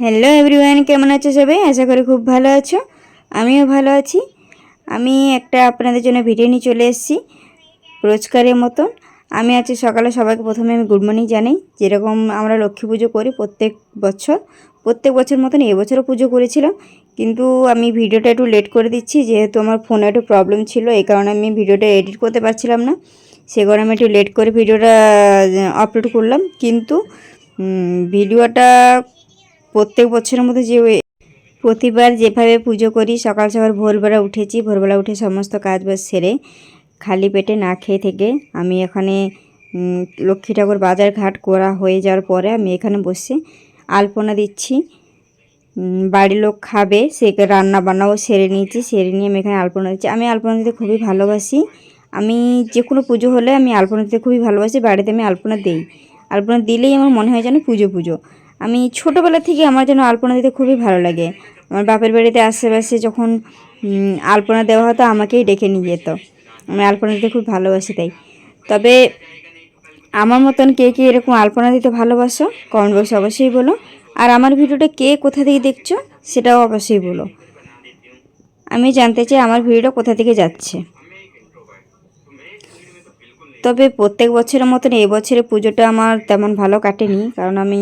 Hello everyone কেমন আছো সবাই? আশা করি খুব ভালো আছো। আমিও ভালো আছি। আমি একটা আপনাদের জন্য ভিডিও নিয়ে চলে এসেছি, রোজকারের মতন। আমি আজকে সকালে সবাইকে প্রথমে আমি গুড মর্নিং জানাই। যেরকম আমরা লক্ষ্মী পুজো করি প্রত্যেক বছর প্রত্যেক বছর মতন এবছরও পুজো করেছিলাম। কিন্তু আমি ভিডিওটা একটু লেট করে দিচ্ছি, যেহেতু আমার ফোনে একটু প্রবলেম ছিল, এই কারণে আমি ভিডিওটা এডিট করতে পারছিলাম না। সে কারণে আমি একটু লেট করে ভিডিওটা আপলোড করলাম। কিন্তু ভিডিওটা প্রত্যেক বছরের মতো যে প্রতিবার যেভাবে পুজো করি, সকাল সকাল ভোরবেলা উঠেছি, ভোরবেলা উঠে সমস্ত কাজ বাজ সেরে খালি পেটে না খেয়ে থেকে আমি এখানে লক্ষ্মী ঠাকুর বাজার ঘাট করা হয়ে যাওয়ার পরে আমি এখানে বসে আলপনা দিচ্ছি। বাড়ির লোক খাবে, সে রান্না বান্নাও সেরে নিয়েছি, সেরে নিয়ে আমি এখানে আলপনা দিচ্ছি। আমি আলপনা দিতে খুবই ভালোবাসি। আমি যে কোনো পুজো হলে আমি আলপনা দিতে খুবই ভালোবাসি, বাড়িতে আমি আলপনা দিই। আলপনা দিলেই আমার মনে হয় যেন পুজো পুজো। আমি ছোটোবেলা থেকে আমার যেন আলপনা দিতে খুবই ভালো লাগে। আমার বাপের বাড়িতে আশেপাশে যখন আলপনা দেওয়া হতো, আমাকেই ডেকে নিয়ে যেত। আমি আলপনা দিতে খুব ভালোবাসি তাই। তবে আমার মতন কে কে এরকম আলপনা দিতে ভালোবাসো কমেন্ট বক্সে অবশ্যই বলো। আর আমার ভিডিওটা কে কোথা থেকে দেখছ, সেটাও অবশ্যই বলো। আমি জানতে চাই আমার ভিডিওটা কোথা থেকে যাচ্ছে। তবে প্রত্যেক বছরের মতন এই বছরে পুজোটা আমার তেমন ভালো কাটেনি, কারণ আমি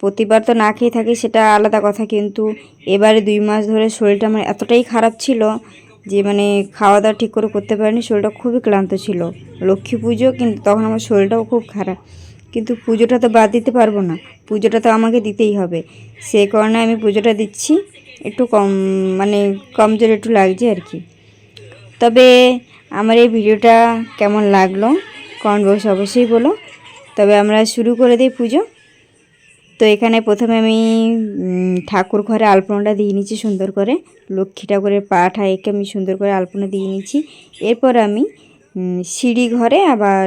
প্রতিবার তো না খেয়ে থাকি সেটা আলাদা কথা, কিন্তু এবারে দুই মাস ধরে শরীরটা আমার এতটাই খারাপ ছিল যে মানে খাওয়া দাওয়া ঠিক করে করতে পারিনি, শরীরটা খুবই ক্লান্ত ছিল। লক্ষ্মী পুজো, কিন্তু তখন আমার শরীরটাও খুব খারাপ। কিন্তু পুজোটা তো বাদ দিতে পারব না, পুজোটা তো আমাকে দিতেই হবে। সেই কারণে আমি পুজোটা দিচ্ছি, একটু কম মানে কমজোর একটু লাগছে আর কি। তবে আমার এই ভিডিওটা কেমন লাগল, কমেন্ট বক্সে অবশ্যই বলো। তবে আমরা শুরু করে দিই পুজো। তো এখানে প্রথমে আমি ঠাকুর ঘরে আলপনাটা দিয়ে নিচ্ছি সুন্দর করে। লক্ষ্মী ঠাকুরের পাঠা ঠাইকে আমি সুন্দর করে আলপনা দিয়ে নিচ্ছি। এরপর আমি সিঁড়ি ঘরে আবার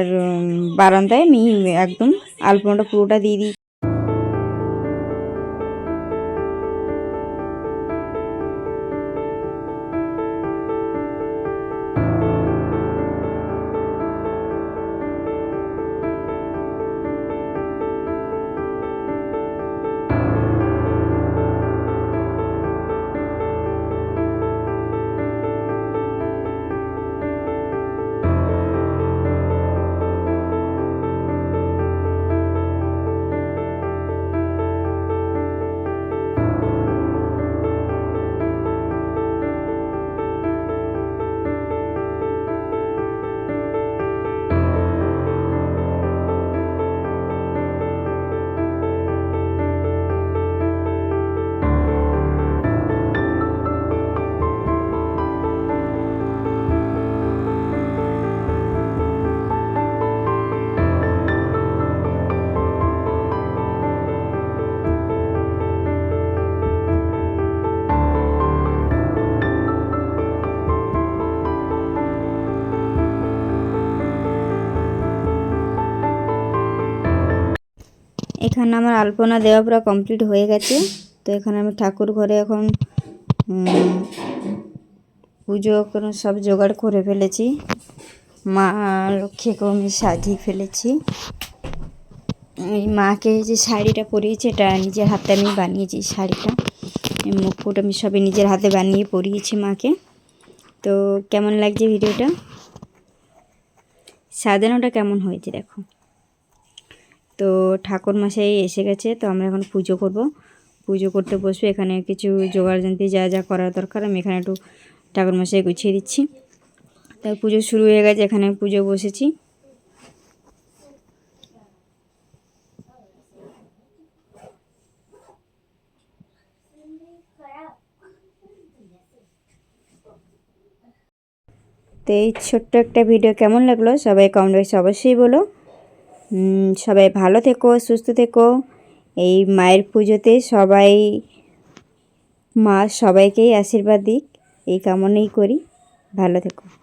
বারান্দায় আমি একদম আলপনাটা পুরোটা দিয়ে দিই এখানে আমার আলপনা দেওয়া পুরো কমপ্লিট হয়ে গেছে। তো এখানে আমি ঠাকুর ঘরে এখন পুজো সব জোগাড় করে ফেলেছি। মা লক্ষ্মীকে আমি সাজিয়ে ফেলেছি। এই মাকে যে শাড়িটা পরিয়েছি, এটা নিজের হাতে আমি বানিয়েছি শাড়িটা। মুকুট আমি সবই নিজের হাতে বানিয়ে পরিয়েছি মাকে। তো কেমন লাগছে ভিডিওটা? সাজানোটা কেমন হয়েছে দেখো। তো ঠাকুর মশাই এসে গেছে, তো আমরা এখন পুজো করব। পুজো করতে বসবো এখানে কিছু জোগাড় জানতে যা যা করার দরকার, আমি এখানে একটু ঠাকুর মশাই গুছিয়ে দিচ্ছি। তাই পুজো শুরু হয়ে গেছে, এখানে পুজো বসেছি। তো এই ছোট্ট একটা ভিডিও কেমন লাগল সবাই কমেন্ট বক্সে অবশ্যই বলো। সবাই ভালো থেকো, সুস্থ থেকো। এই মায়ের পুজোতে সবাই, মা সবাইকেই আশীর্বাদ দিক। এই কামনাই করি। ভালো থেকো।